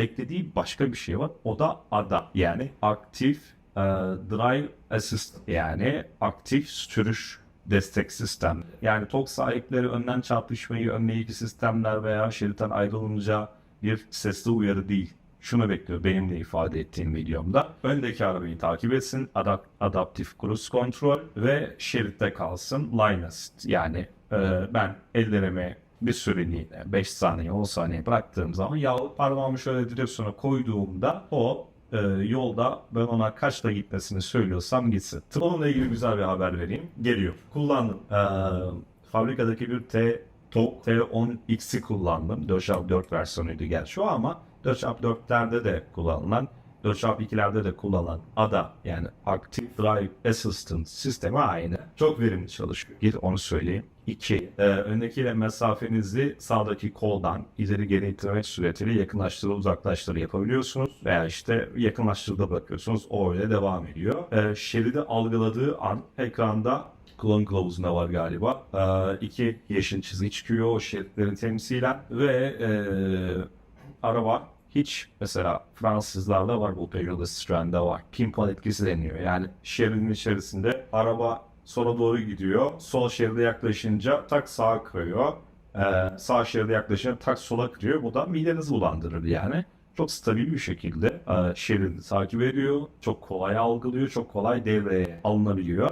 beklediği başka bir şey var. O da ADA yani aktif e, drive assist yani aktif sürüş destek sistem. Yani TOG sahipleri önden çarpışmayı önleyici sistemler veya şeritten ayrılınca bir sesli uyarı değil. Şunu bekliyor benim de ifade ettiğim videomda. Öndeki arabayı takip etsin, adap- adaptif cruise control ve şeritte kalsın line assist. Yani e, ben ellerimi bir süreliğine 5 saniye 10 saniye bıraktığım zaman yağlı parmağımı şöyle direksiyona koyduğumda o e, yolda ben ona kaçta gitmesini söylüyorsam gitsin. Onunla ilgili güzel bir haber vereyim. Geliyor. Kullandım. E, fabrikadaki bir T TOG T10X'i kullandım. 4x4 versiyonuydu gerçi o ama 4x4'lerde de kullanılan 4x2'lerde de kullanılan ADA yani Active Drive Assistant sistemi aynı. Çok verimli çalışıyor. Bir onu söyleyeyim. İki, e, öndekiyle mesafenizi sağdaki koldan ileri geri ittirmek suretiyle yakınlaştırı uzaklaştırı yapabiliyorsunuz. Veya işte yakınlaştırda bırakıyorsunuz. O öyle devam ediyor. E, şeridi algıladığı an ekranda kullanım kılavuzunda var galiba. E, iki yeşil çizgi çıkıyor o şeritleri temsilen ve e, araba hiç mesela Fransızlarda var bu Peugeot Citroen'de var. Pimpon etkisi deniyor. Yani şeridin içerisinde araba sola doğru gidiyor. Sol şeride yaklaşınca tak sağa kırıyor. Ee, sağ şeride yaklaşınca tak sola kırıyor. Bu da midenizi bulandırır yani. Çok stabil bir şekilde e, şeridi takip ediyor. Çok kolay algılıyor. Çok kolay devreye alınabiliyor.